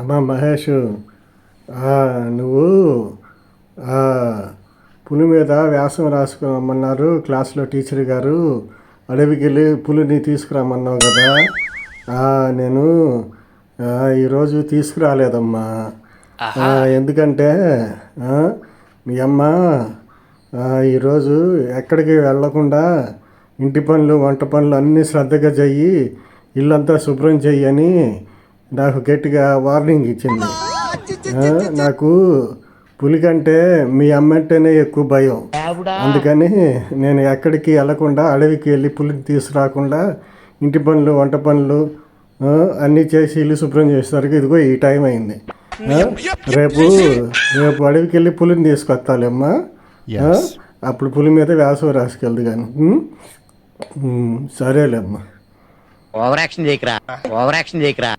అమ్మా మహేష్ నువ్వు పులి మీద వ్యాసం రాసుకోమన్నారు క్లాస్లో టీచర్ గారు. అడవికి వెళ్ళి పులిని తీసుకురామన్నావు కదా. నేను ఈరోజు తీసుకురాలేదమ్మా. ఎందుకంటే మీ అమ్మ ఈరోజు ఎక్కడికి వెళ్ళకుండా ఇంటి పనులు వంట పనులు అన్నీ శ్రద్ధగా చెయ్యి ఇల్లంతా శుభ్రం చెయ్యని నాకు గట్టిగా వార్నింగ్ ఇచ్చింది. నాకు పులి కంటే మీ అమ్మంటేనే ఎక్కువ భయం. అందుకని నేను ఎక్కడికి వెళ్ళకుండా అడవికి వెళ్ళి పులిని తీసుకురాకుండా ఇంటి పనులు వంట పనులు అన్నీ చేసి ఇల్లు శుభ్రం చేసేసరికి ఇదిగో ఈ టైం అయింది. రేపు రేపు అడవికి వెళ్ళి పులిని తీసుకొస్తాలేమ్మా. అప్పుడు పులి మీద వ్యాసం రాసుకెళ్దు కానీ సరేలేమ్మా. ఓవర్ యాక్షన్ చేయకరా. Over action చేయకరా.